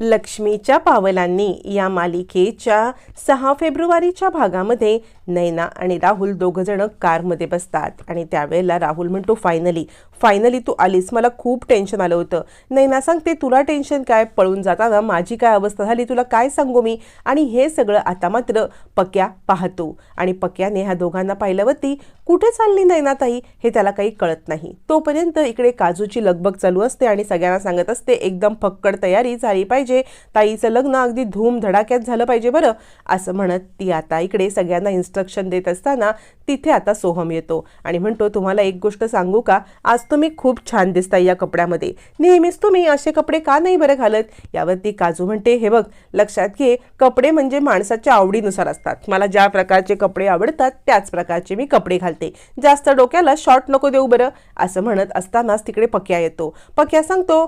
लक्ष्मीच्या पावलांनी या मालिकेच्या सहा फेब्रुवारीच्या भागामध्ये नैना आणि राहुल दोघं जण कारमध्ये बसतात. आणि त्यावेळेला राहुल म्हणतो फायनली फायनली तू आलीस. मला खूप टेन्शन आलं होतं. नैना सांगते तुला टेन्शन काय? पळून जाताना माझी काय अवस्था झाली? तुला काय सांगू मी? आणि हे सगळं आता मात्र पक्या पाहतो. आणि पक्याने ह्या दोघांना पाहिल्यावरती कुठे चालली नैनाताई हे त्याला काही कळत नाही. तोपर्यंत इकडे काजूची लगबग चालू असते आणि सगळ्यांना सांगत असते एकदम फक्कड तयारी झाली पाहिजे. ताईचं लग्न अगदी धूम धडाक्यात झालं पाहिजे बरं असं म्हणत ती आता इकडे सगळ्यांना इन्स्ट्रक्शन देत असताना तिथे आता सोहम येतो आणि म्हणतो तुम्हाला एक गोष्ट सांगू का? आज तुम्ही खूप छान दिसताय या कपड्यामध्ये. नेहमीच तुम्ही असे कपडे का नाही बरं घालत? यावरती काजू म्हणते हे बघ लक्षात घे कपडे म्हणजे माणसाच्या आवडीनुसार असतात. मला ज्या प्रकारचे कपडे आवडतात त्याच प्रकारचे मी कपडे घालते. जास्त डोक्याला शॉर्ट नको देऊ बरं असं म्हणत असतानाच तिकडे पक्या येतो. पक्या सांगतो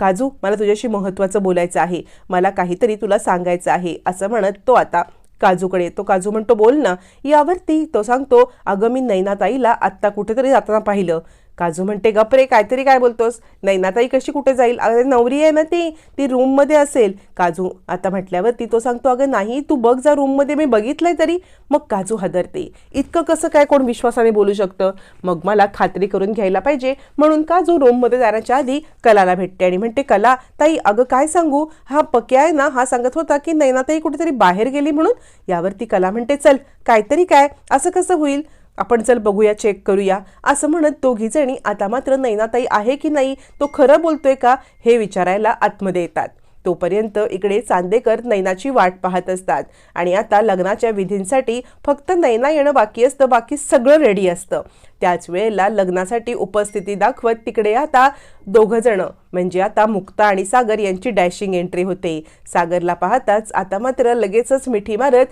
काजू मला तुझ्याशी महत्त्वाचं बोलायचं आहे. मला काहीतरी तुला सांगायचं आहे. असं म्हणत तो आता काजूकडे येतो. काजू म्हणतो बोल ना. यावरती तो सांगतो अगं मी नैनाताईला आत्ता कुठेतरी जाताना पाहिलं. काजू म्हणते गपरे काहीतरी काय बोलतोस? नैनाताई कशी कुठे जाईल? अरे नवरी आहे ना ती. ती रूममध्ये असेल. काजू आता म्हटल्यावरती तो सांगतो अगं नाही तू बघ जा रूममध्ये मी बघितलंय तरी. मग काजू हदरते. इतकं कसं काय कोण विश्वासाने बोलू शकतं? मग मला खात्री करून घ्यायला पाहिजे. म्हणून काजू रूममध्ये जाण्याच्या आधी कलाला भेटते आणि म्हणते कला ताई अगं काय सांगू? हा पक्या आहे ना? हा सांगत होता की नैनाताई कुठेतरी बाहेर गेली म्हणून? यावरती कला म्हणते चल काहीतरी काय? असं कसं होईल? आपण चल बघूया चेक करूया. असं म्हणत दोघीजणी आता मात्र नैनाताई आहे की नाही तो खरं बोलतोय का हे विचारायला आतमध्ये येतात. तोपर्यंत इकडे चांदेकर नैनाची वाट पाहत असतात. आणि आता लग्नाच्या विधींसाठी फक्त नैना येणं बाकी असतं बाकी सगळं रेडी असतं. त्याच वेळेला लग्नासाठी उपस्थिती दाखवत तिकडे आता दोघं जण. म्हणजे आता मुक्ता आणि सागर यांची डॅशिंग एंट्री होते. सागरला पाहताच आता मात्र लगेचच मिठी मारत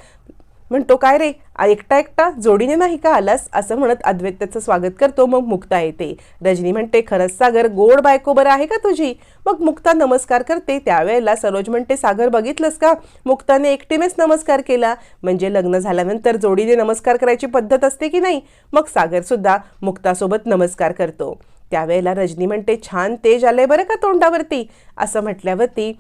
म्हणतो काय रे? एकटा एकटा जोडीने नाही का आलास? असं म्हणत अद्वैत त्याचं स्वागत करतो. मग मुक्ता येते. रजनी म्हणते खरंच सागर गोड बायको बरं आहे का तुझी? मग मुक्ता नमस्कार करते. त्यावेळेला सरोज म्हणते सागर बघितलंस का? मुक्ताने एकटीनेच नमस्कार केला. म्हणजे लग्न झाल्यानंतर जोडीने नमस्कार करायची पद्धत असते की नाही? मग सागरसुद्धा मुक्तासोबत नमस्कार करतो. त्यावेळेला रजनी म्हणते छान तेज आलंय बरं का तोंडावरती? असं म्हटल्यावरती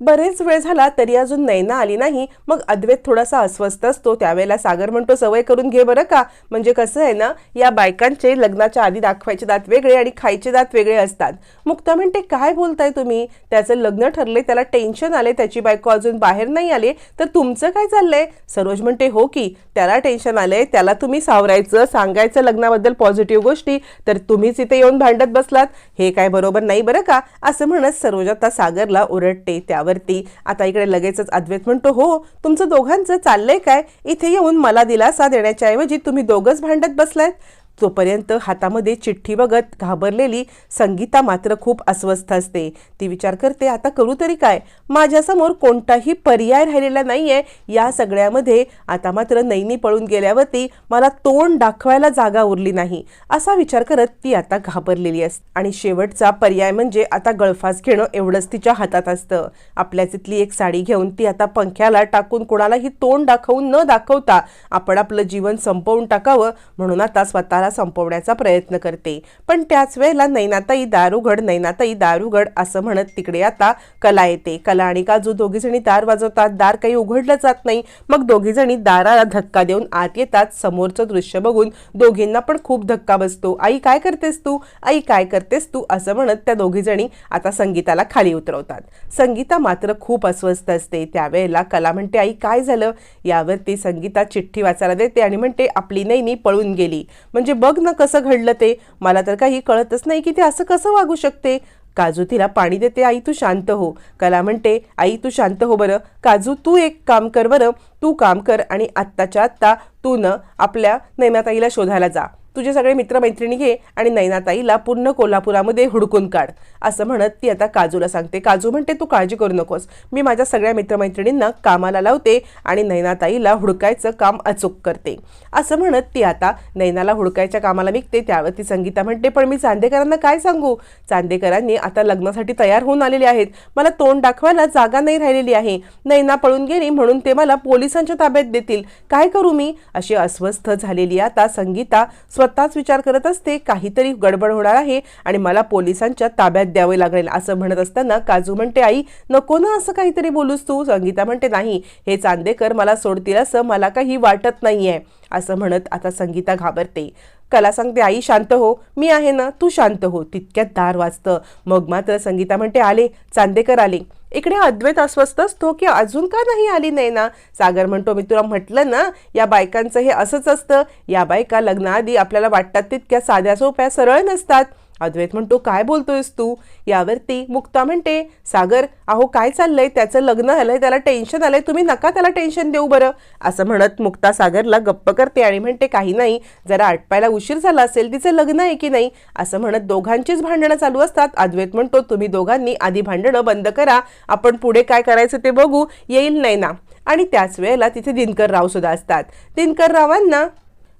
बरेच वेळ झाला तरी अजून नैना आली नाही. मग अद्वैत थोडासा अस्वस्थ असतो. त्यावेळेला सागर म्हणतो सवय करून घे बरं का. म्हणजे कसं आहे ना या बायकांचे लग्नाच्या आधी दाखवायचे दात वेगळे आणि खायचे दात वेगळे असतात. मुक्ता म्हणते काय बोलताय तुम्ही? त्याचं लग्न ठरले त्याला टेन्शन आले त्याची बायको अजून बाहेर नाही आले. तर तुमचं काय चाललंय? सरोज म्हणते हो की त्याला टेन्शन आलंय त्याला तुम्ही सावरायचं सांगायचं लग्नाबद्दल पॉझिटिव्ह गोष्टी तर तुम्हीच इथे येऊन भांडत बसलात. हे काय बरोबर नाही बरं का? असं म्हणत सरोज आता सागरला ओरडते त्यावरती आता इकडे लगेचच अद्वैत म्हणतो हो तुमचं दोघांचं चाललंय काय? इथे येऊन मला दिलासा देण्याच्या ऐवजी तुम्ही दोघंच भांडत बसलायत. तोपर्यंत हातामध्ये चिठ्ठी बघत घाबरलेली संगीता मात्र खूप अस्वस्थ असते. ती विचार करते आता करू तरी काय? माझ्यासमोर कोणताही पर्याय राहिलेला नाही आहे या सगळ्यामध्ये आता मात्र नैनी पळून गेल्यावरती मला तोंड दाखवायला जागा उरली नाही. असा विचार करत ती आता घाबरलेली असते आणि शेवटचा पर्याय म्हणजे आता गळफास घेणं एवढंच तिच्या हातात असतं. आपल्या तिथली एक साडी घेऊन ती आता पंख्याला टाकून कोणालाही तोंड दाखवून न दाखवता आपण आपलं जीवन संपवून टाकावं म्हणून आता स्वतःला संपवण्याचा प्रयत्न करते. पण त्याच वेळेला नैनाताई दारुगड नैनाताई दारुगड असं म्हणत तिकडे आता कला येते. कला आणि काजू दोघी जणी दार वाजवतात. दार काही उघडलं जात नाही. मग दोघी जणी दाराला धक्का देऊन आत येतात. समोरचं दृश्य बघून दोघींना पण खूप धक्का बसतो. आई काय करतेस तू? आई काय करतेस तू? असं म्हणत त्या दोघी जणी आता संगीताला खाली उतरवतात. संगीता मात्र खूप अस्वस्थ असते. त्यावेळेला कला म्हणते आई काय झालं? यावरती संगीता चिठ्ठी वाचायला देते आणि म्हणते आपली नैनी पळून गेली. म्हणजे बघ ना कसं घडलं ते. मला तर काही कळतच नाही की ते असं कसं वागू शकते. काजू तिला पाणी देते आई तू शांत हो. कला म्हणते आई तू शांत हो बरं. काजू तू एक काम कर बरं. तू काम कर आणि आत्ताच्या आत्ता तू न आपल्या नैनाताईला शोधायला जा. तुझे सगळे मित्रमैत्रिणी घे आणि नैनाताईला पूर्ण कोल्हापुरामध्ये हुडकून काढ. असं म्हणत ती आता काजूला सांगते. काजू म्हणते तू काळजी करू नकोस. मी माझ्या सगळ्या मित्रमैत्रिणींना कामाला लावते आणि नैनाताईला हुडकायचं काम अचूक करते. असं म्हणत ती आता नैनाला हुडकायच्या कामाला निघते. त्यावर ती संगीता म्हणते पण मी चांदेकरांना काय सांगू? चांदेकरांनी आता लग्नासाठी तयार होऊन आलेले आहेत. मला तोंड दाखवायला जागा नाही राहिलेली आहे. नैना पळून गेली म्हणून ते मला पोलिसांच्या ताब्यात देतील. काय करू मी? अशी अस्वस्थ झालेली आता संगीता स्वतः स्वतःच विचार करत असते काहीतरी गडबड होणार आहे आणि मला पोलिसांच्या ताब्यात द्यावे लागेल असं म्हणत असताना काजू म्हणते आई नको ना असं काहीतरी बोलूस तू. संगीता म्हणते नाही हे चांदेकर मला सोडतील असं मला काही वाटत नाहीये. असं म्हणत आता संगीता घाबरते. कला सांगते आई शांत हो. मी आहे ना तू शांत हो. तितक्यात दार वाजतं. मग मात्र संगीता म्हणते आले. चांदेकर आले. इकडे अद्वैत अस्वस्थ असतो की अजून का नाही आली नाही ना सागर म्हणतो मी तुला म्हटलं ना या बायकांचं हे असंच असतं. या बायका लग्नाआधी आपल्याला वाटतात तितक्या साध्या सोप्या सरळ नसतात. अद्वैत म्हणतो काय बोलतोयस तू? यावरती मुक्ता म्हणते सागर अहो काय चाललंय? त्याचं लग्न झालंय त्याला टेन्शन आलंय तुम्ही नका त्याला टेन्शन देऊ बरं. असं म्हणत मुक्ता सागरला गप्प करते आणि म्हणते काही नाही जरा आटपायला उशीर झाला असेल तिचं लग्न आहे की नाही? असं म्हणत दोघांचीच भांडणं चालू असतात. अद्वैत म्हणतो तुम्ही दोघांनी आधी भांडणं बंद करा आपण पुढे काय करायचं ते बघू येईल नाही ना? आणि त्याच वेळेला तिथे दिनकर राव सुद्धा असतात. दिनकर रावांना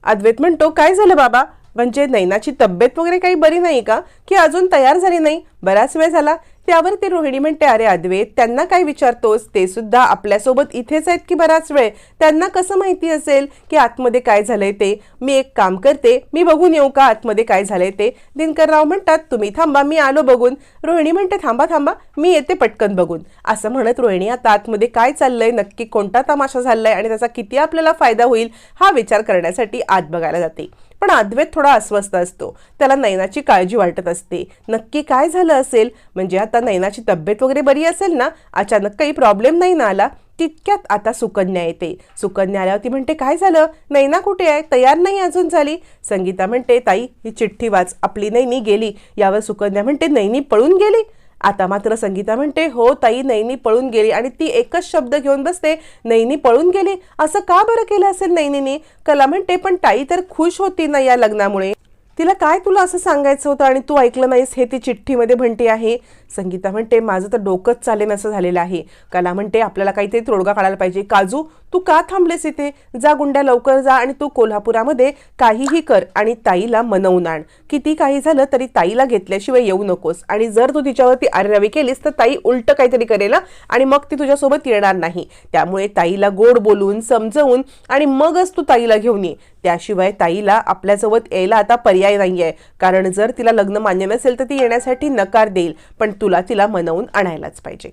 अद्वैत म्हणतो काय झालं बाबा? म्हणजे नैनाची तब्येत वगैरे काही बरी नाही का? की अजून तयार झाली नाही? बराच वेळ झाला. त्यावर ते रोहिणी म्हणते अरे अद्वैत त्यांना काय विचारतोस? ते सुद्धा आपल्यासोबत इथेच आहेत की बराच वेळ? त्यांना कसं माहिती असेल की आतमध्ये काय झालंय ते? मी एक काम करते. मी बघून येऊ का आतमध्ये काय झालंय ते? दिनकरराव म्हणतात तुम्ही थांबा मी आलो बघून. रोहिणी म्हणते थांबा थांबा मी येते पटकन बघून. असं म्हणत रोहिणी आता आतमध्ये काय चाललंय नक्की कोणता तमाशा झालाय आणि त्याचा किती आपल्याला फायदा होईल हा विचार करण्यासाठी आत बघायला जाते. पण अद्वैत थोडा अस्वस्थ असतो. त्याला नैनाची काळजी वाटत असते. नक्की काय झालं असेल? म्हणजे आता नैनाची तब्येत वगैरे बरी असेल ना? अचानक काही प्रॉब्लेम नाही ना आला? तितक्यात आता सुकन्या येते. सुकन्या आल्यावर ती म्हणते काय झालं? नैना कुठे आहे? तयार नाही अजून झाली? संगीता म्हणते ताई ही चिठ्ठी वाच. आपली नैनी गेली. यावर सुकन्या म्हणते नैनी पळून गेली? आता मात्र संगीता म्हणते हो ताई नैनी पळून गेली आणि ती एकच शब्द घेऊन बसते नैनी पळून गेली. असं का बरं केलं असेल नैनीने? कला म्हणते पण ताई तर खुश होती ना या लग्नामुळे. तिला काय तुला असं सांगायचं होतं आणि तू ऐकलं नाहीस? हे ती चिठ्ठीमध्ये म्हणते आहे. संगीता म्हणते माझं तर डोकंच चालेन असं झालेलं आहे. कला म्हणते आपल्याला काहीतरी तोडगा काढायला पाहिजे. काजू तू का थांबलेस इथे? जा गुंड्या लवकर जा आणि तू कोल्हापुरामध्ये काहीही कर आणि ताईला मनवून आण. किती काही झालं तरी ताईला घेतल्याशिवाय येऊ नकोस. आणि जर तू तिच्यावरती आर्यावी केलीस तर ताई उलट काहीतरी करेल आणि मग ती तुझ्यासोबत येणार नाही. त्यामुळे ताईला गोड बोलून समजवून आणि मगच तू ताईला घेऊन ये. त्याशिवाय ताईला आपल्यासोबत यायला आता पर्याय नाही आहे कारण जर तिला लग्न मान्य नसेल तर ती येण्यासाठी नकार देईल पण तुला तिला मनवून आणायलाच पाहिजे.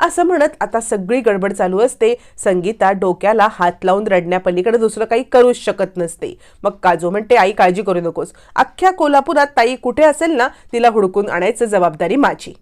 असं म्हणत आता सगळी गडबड चालू असते. संगीता डोक्याला हात लावून रडण्यापलीकडे दुसरं काही करूच शकत नसते. मग काजू म्हणते आई काळजी करू नकोस. अख्ख्या कोल्हापुरात ताई कुठे असेल ना तिला हुडकून आणायचं जबाबदारी माझी.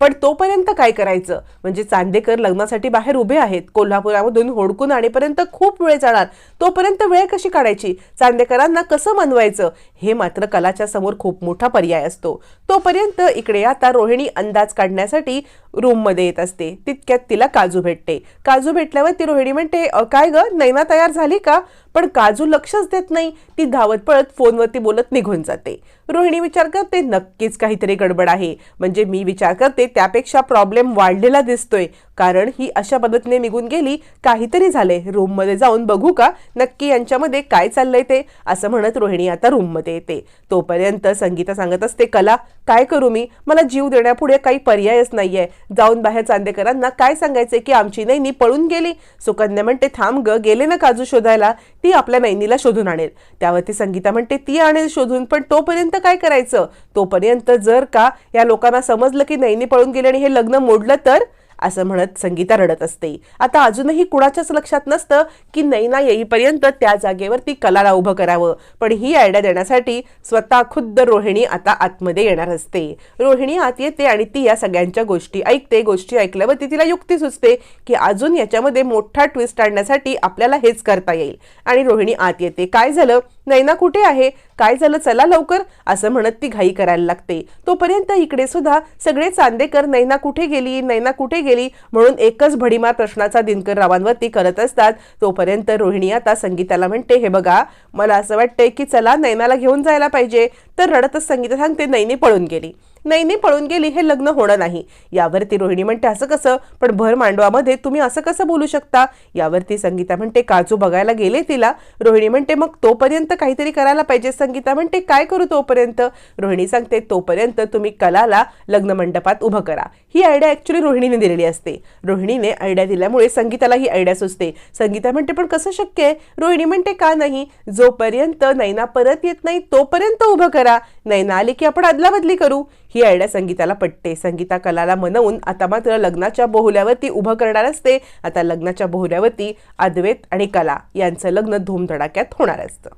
पण तोपर्यंत काय करायचं? म्हणजे चांदेकर लग्नासाठी बाहेर उभे आहेत. कोल्हापुरामधून होडकून आणेपर्यंत खूप वेळ जाणार. तोपर्यंत वेळ कशी काढायची? चांदेकरांना कसं मनवायचं? हे मात्र कलाच्या समोर खूप मोठा पर्याय असतो. तोपर्यंत इकडे आता रोहिणी अंदाज काढण्यासाठी रूममध्ये येत असते. तितक्यात तिला काजू भेटते. काजू भेटल्यावर ती रोहिणी म्हणते काय ग? नैना तयार झाली का? पण काजू लक्षच देत नाही. ती धावत पळत फोनवरती बोलत निघून जाते. रोहिणी विचार करते नक्कीच काहीतरी गडबड आहे. म्हणजे मी विचार करते त्यापेक्षा प्रॉब्लेम वाढलेला दिसतोय. कारण ही अशा पद्धतीने निघून गेली काहीतरी झाले रूममध्ये जाऊन बघू का? नक्की यांच्यामध्ये काय चाललंय ते? असं म्हणत रोहिणी आता रूममध्ये येते. तोपर्यंत संगीता सांगत असते कला काय करू मी? मला जीव देण्यापुढे काही पर्यायच नाहीये. जाऊन बाहेर चांदेकरांना काय सांगायचे की आमची नाही पळून गेली? सुकन्या म्हणते थांब ग गेले ना काजू शोधायला? ती ती आपल्या नैनीला शोधून आणेल. त्यावरती संगीता म्हणते ती आणेल शोधून पण तोपर्यंत काय करायचं? तोपर्यंत जर का या लोकांना समजलं की नैनी पळून गेली आणि हे लग्न मोडलं तर असं म्हणत संगीता रडत असते. आता अजूनही कुणाच्याच लक्षात नसतं की नैना येईपर्यंत त्या जागेवरती कलाला उभं करावं. पण ही आयडिया देण्यासाठी स्वतः खुद्द रोहिणी आता आतमध्ये येणार असते. रोहिणी आत येते आणि ती या सगळ्यांच्या गोष्टी ऐकते. गोष्टी ऐकल्यावरती तिला युक्ती सुचते की अजून याच्यामध्ये मोठा ट्विस्ट आणण्यासाठी आपल्याला हेच करता येईल. आणि रोहिणी आत येते. काय झालं? नैना कुठे आहे? काय झालं? चला लवकर असं म्हणत ती घाई करायला लागते. तोपर्यंत इकडे सुद्धा सगळे चांदेकर नैना कुठे गेली? नैना कुठे गेली. म्हणून एकच भडीमार प्रश्नाचा दिनकर रावांवरती करत असतात. तोपर्यंत रोहिणी आता संगीताला म्हणते हे बघा मला असं वाटतंय की चला नैनाला घेऊन जायला पाहिजे. तर रडतच संगीता सांगते नैनी पळून गेली. नाही नाही पळून गेली हे लग्न होणं नाही. यावरती रोहिणी म्हणते असं कसं? पण भर मांडवामध्ये तुम्ही असं कसं बोलू शकता? यावरती संगीता म्हणते काजू बघायला गेले तिला. रोहिणी म्हणते मग तोपर्यंत काहीतरी करायला पाहिजे. संगीता म्हणते काय करू तोपर्यंत? रोहिणी सांगते तोपर्यंत तुम्ही कलाला लग्न मंडपात उभं करा. ही आयडिया ॲक्च्युली रोहिणीने दिलेली असते. रोहिणीने आयडिया दिल्यामुळे संगीताला ही आयडिया सुचते. संगीता म्हणते पण कसं शक्य आहे? रोहिणी म्हणते का नाही? जोपर्यंत नैना परत येत नाही तोपर्यंत उभं करा. नैना आली की आपण अदलाबदली करू. ही आयडिया संगीताला पटते. संगीता कलाला मनवून आता मात्र लग्नाच्या बोहल्यावरती उभं करणार असते. आता लग्नाच्या बोहल्यावरती अद्वैत आणि कला यांचं लग्न धूमधडाक्यात होणार असतं.